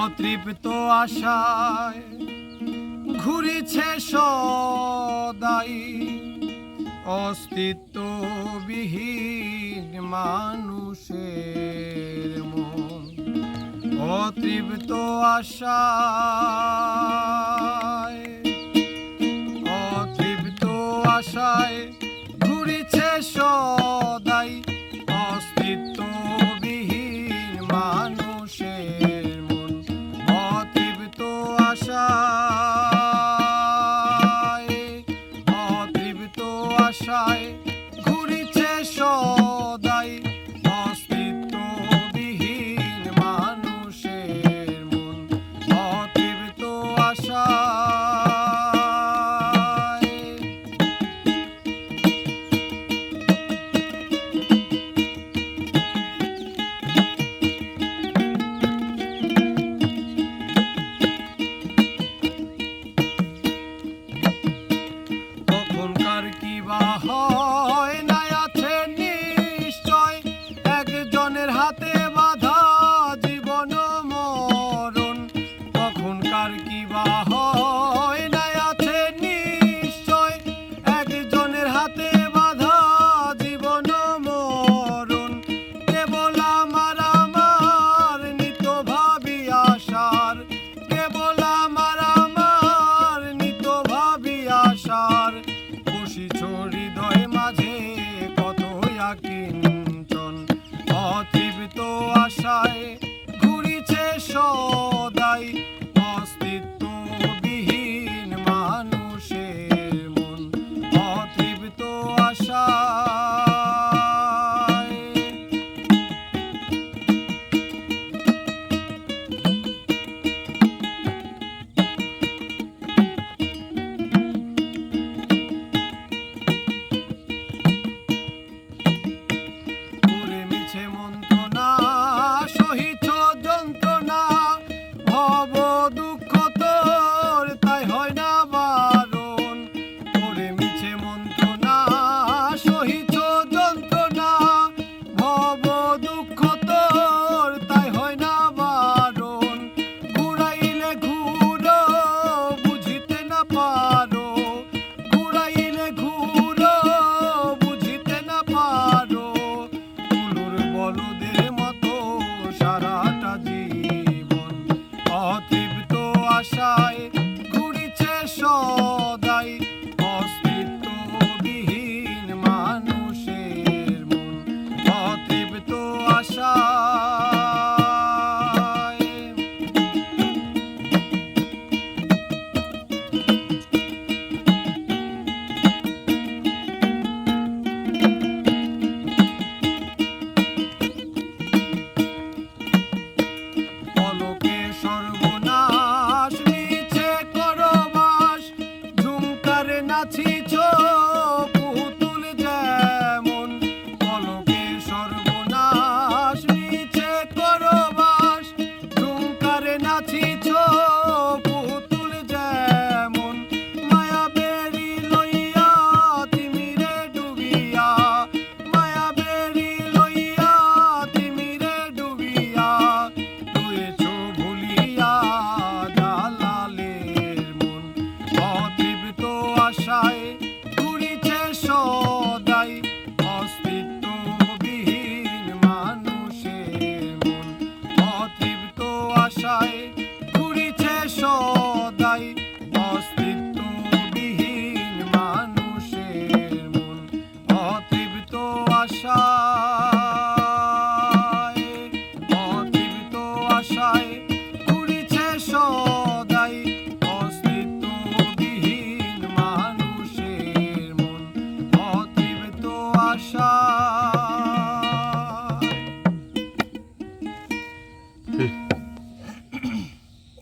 অতৃপ্ত আশায় ঘুরিছে সদাই অস্তিত্ববিহীন মানুষের মন। অতৃপ্ত আশা Bye. Russia.